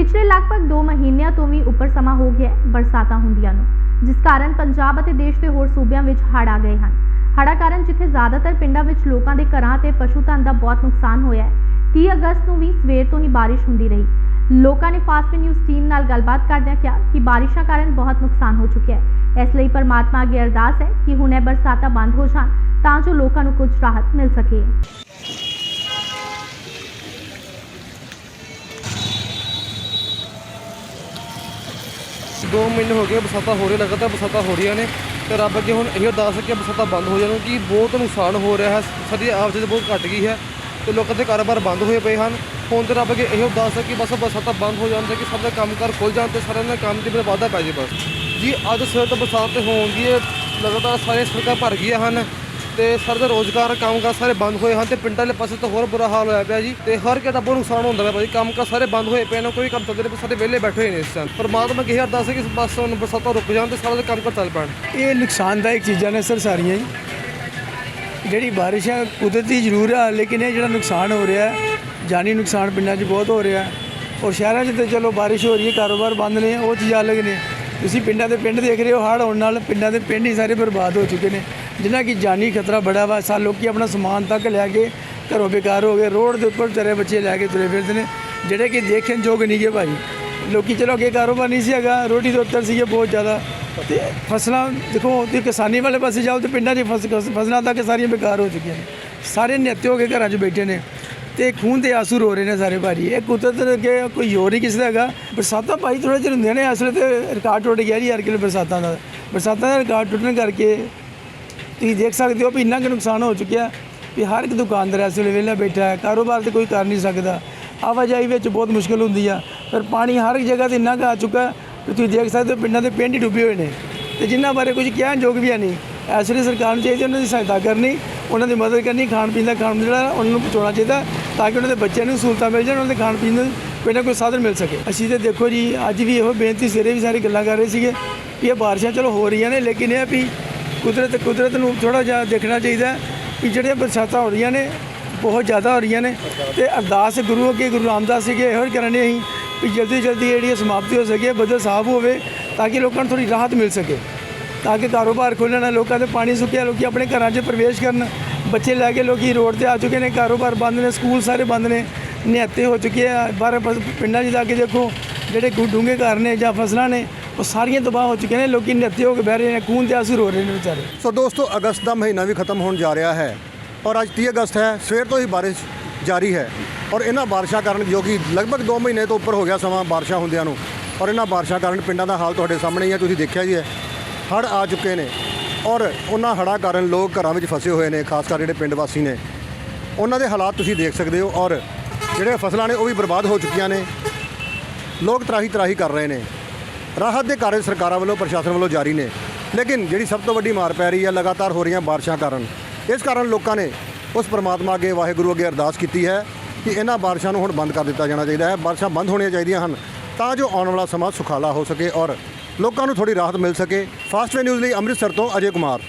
ਪਿਛਲੇ ਲਗਭਗ 2 ਮਹੀਨਿਆਂ ਤੋਂ ਵੀ ਉੱਪਰ ਸਮਾਂ ਹੋ ਗਿਆ ਹੈ ਬਰਸਾਤਾਂ ਹੁੰਦੀਆਂ ਨੂੰ, ਜਿਸ ਕਾਰਨ ਪੰਜਾਬ ਅਤੇ ਦੇਸ਼ ਦੇ ਹੋਰ ਸੂਬਿਆਂ ਵਿੱਚ ਹੜ੍ਹ ਆ ਗਏ ਹਨ। ਹੜ੍ਹਾਂ ਕਾਰਨ ਜਿੱਥੇ ਜ਼ਿਆਦਾਤਰ ਪਿੰਡਾਂ ਵਿੱਚ ਲੋਕਾਂ ਦੇ ਘਰਾਂ ਤੇ ਪਸ਼ੂ ਧਨ ਦਾ ਬਹੁਤ ਨੁਕਸਾਨ ਹੋਇਆ ਹੈ। 30 ਅਗਸਤ ਨੂੰ ਵੀ ਸਵੇਰ ਤੋਂ ਹੀ ਬਾਰਿਸ਼ ਹੁੰਦੀ ਰਹੀ। ਲੋਕਾਂ ਨੇ ਫਾਸਟ ਨਿਊਜ਼ ਟੀਮ ਨਾਲ ਗੱਲਬਾਤ ਕਰਦਿਆਂ ਕਿਹਾ ਕਿ ਬਾਰਿਸ਼ਾਂ ਕਾਰਨ ਬਹੁਤ ਨੁਕਸਾਨ ਹੋ ਚੁੱਕਿਆ ਹੈ। ਇਸ ਲਈ ਪਰਮਾਤਮਾ ਅੱਗੇ ਅਰਦਾਸ ਹੈ ਕਿ ਹੁਣ ਇਹ ਬਰਸਾਤਾਂ ਬੰਦ ਹੋ ਜਾਣ ਤਾਂ ਜੋ ਲੋਕਾਂ ਨੂੰ ਕੁਝ ਰਾਹਤ ਮਿਲ ਸਕੇ। ਦੋ ਮਹੀਨੇ ਹੋ ਗਏ ਬਰਸਾਤਾਂ ਹੋ ਰਹੀਆਂ, ਲਗਾਤਾਰ ਬਰਸਾਤਾਂ ਹੋ ਰਹੀਆਂ ਨੇ ਤੇ ਰੱਬ ਅੱਗੇ ਹੁਣ ਇਹੋ ਅਰਦਾਸ ਹੈ ਕਿ ਬਰਸਾਤਾਂ ਬੰਦ ਹੋ ਜਾਣ ਕਿ ਬਹੁਤ ਨੁਕਸਾਨ ਹੋ ਰਿਹਾ ਹੈ। ਸਾਡੀ ਆਵਾਜਾਈ ਬਹੁਤ ਘਟ ਗਈ ਹੈ ਤੇ ਲੋਕਾਂ ਦੇ ਕਾਰੋਬਾਰ ਬੰਦ ਹੋਏ ਪਏ ਹਨ। ਹੁਣ ਤੇ ਰੱਬ ਅੱਗੇ ਇਹੋ ਅਰਦਾਸ ਹੈ ਕਿ ਬਸ ਬਰਸਾਤਾਂ ਬੰਦ ਹੋ ਜਾਣ ਤੇ ਕਿ ਸਭ ਦਾ ਕੰਮਕਾਰ ਖੁੱਲ ਜਾਣ ਤੇ ਸਾਰਿਆਂ ਦਾ ਕੰਮ ਦੀ ਵਾਧਾ ਪੈ ਜੇ ਬਸ। ਜੀ, ਅੱਜ ਸਵੇਰ ਤੋਂ ਬਰਸਾਤ ਹੋਣ ਦੀ ਹੈ ਲਗਾਤਾਰ ਸਾਰੇ ਸੜਕਾਂ ਭਰ ਗਈਆਂ ਹਨ। ਤੇ ਸਰ ਦੇ ਰੋਜ਼ਗਾਰ ਕੰਮਕਾਰ ਸਾਰੇ ਬੰਦ ਹੋਏ ਹਨ ਤੇ ਪਿੰਡਾਂ ਵਾਲੇ ਪਾਸੇ ਤਾਂ ਹੋਰ ਬੁਰਾ ਹਾਲ ਹੋਇਆ ਪਿਆ ਜੀ ਤੇ ਹਰ ਕਿਸੇ ਦਾ ਬਹੁਤ ਨੁਕਸਾਨ ਹੁੰਦਾ ਪਿਆ ਭਾਜੀ। ਕੰਮਕਾਰ ਸਾਰੇ ਬੰਦ ਹੋਏ ਪਏ ਨੇ, ਕੋਈ ਕੰਮ ਚੱਲਦੇ ਨਹੀਂ, ਸਾਰੇ ਵਿਹਲੇ ਬੈਠੇ ਹੋਏ ਨੇ ਇਸ ਟਾਈਮ ਪਰਮਾਤਮਾ ਕੀ ਅਰਦਾਸ ਹੈ ਕਿ ਬਸ ਹੁਣ ਬਰਸਾਤਾਂ ਰੁਕ ਜਾਣ ਤੇ ਸਾਰਾ ਦੇ ਕੰਮਕਾਰ ਚੱਲ ਪੈਣ। ਇਹ ਨੁਕਸਾਨਦਾਇਕ ਚੀਜ਼ਾਂ ਨੇ ਸਰ ਸਾਰੀਆਂ ਜੀ। ਜਿਹੜੀ ਬਾਰਿਸ਼ ਹੈ ਕੁਦਰਤੀ ਜ਼ਰੂਰ ਆ, ਲੇਕਿਨ ਇਹ ਜਿਹੜਾ ਨੁਕਸਾਨ ਹੋ ਰਿਹਾ, ਜਾਨੀ ਨੁਕਸਾਨ ਪਿੰਡਾਂ 'ਚ ਬਹੁਤ ਹੋ ਰਿਹਾ। ਔਰ ਸ਼ਹਿਰਾਂ 'ਚ ਤੇ ਚਲੋ ਬਾਰਿਸ਼ ਹੋ ਰਹੀ ਹੈ, ਕਾਰੋਬਾਰ ਬੰਦ ਨੇ, ਉਹ ਚੀਜ਼ਾਂ ਅਲੱਗ ਨੇ। ਤੁਸੀਂ ਪਿੰਡਾਂ ਦੇ ਪਿੰਡ ਦੇਖ ਰਹੇ ਹੋ, ਹੜ੍ਹ ਆਉਣ ਨਾਲ ਪਿੰਡਾਂ ਦੇ ਪਿੰਡ ਹੀ ਸਾਰੇ ਬਰਬਾਦ ਹੋ ਚੁੱਕੇ ਨੇ। ਜਿਨ੍ਹਾਂ ਕੀ ਜਾਨੀ ਖਤਰਾ ਬੜਾ ਵਾ, ਸਾ ਲੋਕੀ ਆਪਣਾ ਸਮਾਨ ਤੱਕ ਲੈ ਕੇ ਘਰੋਂ ਬੇਕਾਰ ਹੋ ਗਏ, ਰੋਡ ਦੇ ਉੱਪਰ ਵਿਚਾਰੇ ਬੱਚੇ ਲੈ ਕੇ ਤੁਰੇ ਫਿਰਦੇ ਨੇ, ਜਿਹੜੇ ਕਿ ਦੇਖਣ ਯੋਗ ਨਹੀਂ ਗੇ ਭਾਈ। ਲੋਕੀ ਚਲੋ ਅੱਗੇ ਕਾਰੋਬਾਰ ਨਹੀਂ ਸੀ ਹੈਗਾ, ਰੋਟੀ ਦੇ ਉੱਤਰ ਸੀਗੇ ਬਹੁਤ ਜ਼ਿਆਦਾ। ਤੇ ਫਸਲਾਂ, ਦੇਖੋ, ਤੇ ਕਿਸਾਨੀ ਵਾਲੇ ਪਾਸੇ ਜਾਓ ਤੇ ਪਿੰਡਾਂ 'ਚ ਫਸ- ਫਸ- ਫਸਲਾਂ ਤੱਕ ਸਾਰੀਆਂ ਬੇਕਾਰ ਹੋ ਚੁੱਕੀਆਂ ਨੇ। ਸਾਰੇ ਨਿਹੱਤੇ ਹੋ ਕੇ ਘਰਾਂ 'ਚ ਬੈਠੇ ਨੇ। ਤੇ ਖੂਨ ਦੇ ਆਸੂ ਰੋ ਰਹੇ ਨੇ ਸਾਰੇ ਭਾਜੀ। ਇਹ ਕੁਦਰਤ ਅੱਗੇ ਕੋਈ ਹੋਰ ਨਹੀਂ ਕਿਸੇ ਦਾ ਹੈਗਾ। ਬਰਸਾਤਾਂ ਭਾਈ ਥੋੜੇ ਚਿਰ ਹੁੰਦੀਆਂ ਨੇ ਅਸਲ ਤੇ ਰਿਕਾਰਡ ਟੁੱਟ ਗਿਆ ਜੀ ਯਾਰ ਕਿਲੋ ਬਰਸਾਤਾਂ ਦਾ। ਬਰਸਾਤਾਂ ਦਾ ਰਿਕਾਰਡ ਟੁੱਟਣ ਕਰਕੇ ਤੁਸੀਂ ਦੇਖ ਸਕਦੇ ਹੋ ਵੀ ਇੰਨਾ ਕੁ ਨੁਕਸਾਨ ਹੋ ਚੁੱਕਿਆ ਵੀ ਹਰ ਇੱਕ ਦੁਕਾਨਦਾਰ ਇਸ ਵੇਲੇ ਵਿਹਲਾ ਬੈਠਾ ਹੈ, ਕਾਰੋਬਾਰ ਤੇ ਕੋਈ ਕਰ ਨਹੀਂ ਸਕਦਾ। ਆਵਾਜਾਈ ਵਿੱਚ ਬਹੁਤ ਮੁਸ਼ਕਲ ਹੁੰਦੀ ਆ, ਪਰ ਪਾਣੀ ਹਰ ਇੱਕ ਜਗ੍ਹਾ ਤੇ ਇੰਨਾ ਕੁ ਆ ਚੁੱਕਾ ਹੈ ਕਿ ਤੁਸੀਂ ਦੇਖ ਸਕਦੇ ਹੋ ਪਿੰਡਾਂ ਦੇ ਪਿੰਡ ਹੀ ਡੁੱਬੇ ਹੋਏ ਨੇ। ਤੇ ਜਿਨ੍ਹਾਂ ਬਾਰੇ ਕੁਝ ਕਹਿਣ ਯੋਗ ਵੀ ਹੈ ਨਹੀਂ। ਇਸ ਲਈ ਸਰਕਾਰ ਨੂੰ ਚਾਹੀਦੀ ਉਹਨਾਂ ਦੀ ਸਹਾਇਤਾ ਕਰਨੀ, ਉਹਨਾਂ ਦੀ ਮਦਦ ਕਰਨੀ, ਖਾਣ ਪੀਣ ਦਾ ਖਾਣ ਜਿਹੜਾ ਉਹਨਾਂ ਨੂੰ ਪਹੁੰਚਾਉਣਾ ਚਾਹੀਦਾ ਤਾਂ ਕਿ ਉਹਨਾਂ ਦੇ ਬੱਚਿਆਂ ਨੂੰ ਸਹੂਲਤਾਂ ਮਿਲ ਜਾਣ, ਉਹਨਾਂ ਦੇ ਖਾਣ ਪੀਣ ਨੂੰ ਕੋਈ ਨਾ ਕੋਈ ਸਾਧਨ ਮਿਲ ਸਕੇ। ਅਸੀਂ ਤੇ ਦੇਖੋ ਜੀ, ਅੱਜ ਵੀ ਇਹੋ ਬੇਨਤੀ ਸਿਰੇ ਵੀ ਸਾਰੀ ਗੱਲਾਂ ਕਰ ਰਹੇ ਸੀਗੇ ਵੀ ਇਹ ਬਾਰਿਸ਼ਾਂ ਚਲੋ ਹੋ ਰਹੀਆਂ ਨੇ, ਲੇਕਿਨ ਇਹ ਵੀ ਕੁਦਰਤ ਕੁਦਰਤ ਨੂੰ ਥੋੜਾ ਜਿਹਾ ਦੇਖਣਾ ਚਾਹੀਦਾ ਹੈ ਵੀ ਜਿਹੜੀਆਂ ਬਰਸਾਤਾਂ ਹੋ ਰਹੀਆਂ ਨੇ, ਬਹੁਤ ਜ਼ਿਆਦਾ ਹੋ ਰਹੀਆਂ ਨੇ ਤੇ ਅਰਦਾਸ ਗੁਰੂ ਅੱਗੇ ਗੁਰੂ ਰਾਮਦਾਸ ਜੀ ਸੀਗੇ ਇਹੋ ਹੀ ਕਰਨੀ ਅਸੀਂ ਵੀ ਜਲਦੀ ਜਲਦੀ ਜਿਹੜੀ ਸਮਾਪਤੀ ਹੋ ਸਕੇ, ਬਦਲ ਸਾਫ਼ ਹੋਵੇ ਤਾਂ ਕਿ ਲੋਕਾਂ ਨੂੰ ਥੋੜੀ ਰਾਹਤ ਮਿਲ ਸਕੇ, ਤਾਂ ਕਿ ਕਾਰੋਬਾਰ ਖੋਲ੍ਹਣ ਲੋਕਾਂ ਦੇ ਪਾਣੀ ਸੁੱਕਿਆ, ਲੋਕੀ ਆਪਣੇ ਘਰਾਂ 'ਚ ਪ੍ਰਵੇਸ਼ ਕਰਨ, ਬੱਚੇ ਲੈ ਕੇ ਲੋਕੀ ਰੋਡ ਤੇ ਆ ਚੁੱਕੇ ਨੇ, ਕਾਰੋਬਾਰ ਬੰਦ ਨੇ, ਸਕੂਲ ਸਾਰੇ ਬੰਦ ਨੇ ਨਿਹੱਤੇ ਹੋ ਚੁੱਕੇ ਆ ਬਾਹਰ ਪਿੰਡਾਂ 'ਚ ਜਾ ਕੇ ਦੇਖੋ, ਜਿਹੜੇ ਡੂੰਘੇ ਘਰ ਨੇ ਜਾਂ ਫਸਲਾਂ ਨੇ ਉਹ ਸਾਰੀਆਂ ਤਬਾਹ ਹੋ ਚੁੱਕੀਆਂ ਨੇ, ਲੋਕੀ ਨਿਹੱਤੇ ਹੋ ਕੇ ਬਹਿ ਰਹੇ ਨੇ, ਖੂਨ ਤੇ ਆਂਸੂ ਰੋ ਰਹੇ ਨੇ ਵਿਚਾਰੇ। ਸੋ ਦੋਸਤੋ, ਅਗਸਤ ਦਾ ਮਹੀਨਾ ਵੀ ਖਤਮ ਹੋਣ ਜਾ ਰਿਹਾ ਹੈ ਔਰ ਅੱਜ 30 ਅਗਸਤ ਹੈ, ਸਵੇਰ ਤੋਂ ਹੀ ਬਾਰਿਸ਼ ਜਾਰੀ ਹੈ ਔਰ ਇਹਨਾਂ ਬਾਰਿਸ਼ਾਂ ਕਾਰਨ ਜੋ ਕਿ ਲਗਭਗ 2 ਮਹੀਨੇ ਤੋਂ ਉੱਪਰ ਹੋ ਗਿਆ ਸਮਾਂ ਬਾਰਿਸ਼ਾਂ ਹੁੰਦਿਆਂ ਨੂੰ ਔਰ ਇਹਨਾਂ ਬਾਰਿਸ਼ਾਂ ਕਾਰਨ ਪਿੰਡਾਂ ਦਾ ਹਾਲ ਤੁਹਾਡੇ ਸਾਹਮਣੇ ਹੀ ਹੈ, ਤੁਸੀਂ ਦੇਖਿਆ ਜੀ ਹੈ, ਹੜ੍ਹ ਆ ਚੁੱਕੇ ਨੇ ਔਰ ਉਹਨਾਂ ਹੜ੍ਹਾਂ ਕਾਰਨ ਲੋਕ ਘਰਾਂ ਵਿੱਚ ਫਸੇ ਹੋਏ ਨੇ, ਖਾਸ ਕਰ ਜਿਹੜੇ ਪਿੰਡ ਵਾਸੀ ਨੇ। ਉਹਨਾਂ ਦੇ ਹਾਲਾਤ ਤੁਸੀਂ ਦੇਖ ਸਕਦੇ ਹੋ ਔਰ ਜਿਹੜੇ ਫਸਲਾਂ ਨੇ ਉਹ ਵੀ ਬਰਬਾਦ ਹੋ ਚੁੱਕੀਆਂ ਨੇ। ਲੋਕ ਤਰਾਹੀ ਤਰਾਹੀ ਕਰ ਰਹੇ ਨੇ। ਰਾਹਤ ਦੇ ਕਾਰਜ ਸਰਕਾਰਾਂ ਵੱਲੋਂ, ਪ੍ਰਸ਼ਾਸਨ ਵੱਲੋਂ ਜਾਰੀ ਨੇ। ਲੇਕਿਨ ਜਿਹੜੀ ਸਭ ਤੋਂ ਵੱਡੀ ਮਾਰ ਪੈ ਰਹੀ ਹੈ, ਲਗਾਤਾਰ ਹੋ ਰਹੀਆਂ ਬਾਰਿਸ਼ਾਂ ਕਾਰਨ। ਇਸ ਕਾਰਨ ਲੋਕਾਂ ਨੇ ਉਸ ਪਰਮਾਤਮਾ ਅੱਗੇ, ਵਾਹਿਗੁਰੂ ਅੱਗੇ ਅਰਦਾਸ ਕੀਤੀ ਹੈ ਕਿ ਇਹਨਾਂ ਬਾਰਿਸ਼ਾਂ ਨੂੰ ਹੁਣ ਬੰਦ ਕਰ ਦਿੱਤਾ ਜਾਣਾ ਚਾਹੀਦਾ ਹੈ। ਬਾਰਿਸ਼ਾਂ ਬੰਦ ਹੋਣੀਆਂ ਚਾਹੀਦੀਆਂ ਹਨ ਤਾਂ ਜੋ ਆਉਣ ਵਾਲਾ ਸਮਾਂ ਸੁਖਾਲਾ ਹੋ ਸਕੇ ਔਰ ਲੋਕਾਂ ਨੂੰ ਥੋੜੀ ਰਾਹਤ ਮਿਲ ਸਕੇ। ਫਾਸਟ ਫਾਸਟਵੇ ਨਿਊਜ਼ ਲਈ ਅੰਮ੍ਰਿਤਸਰ ਤੋਂ ਅਜੇ ਕੁਮਾਰ।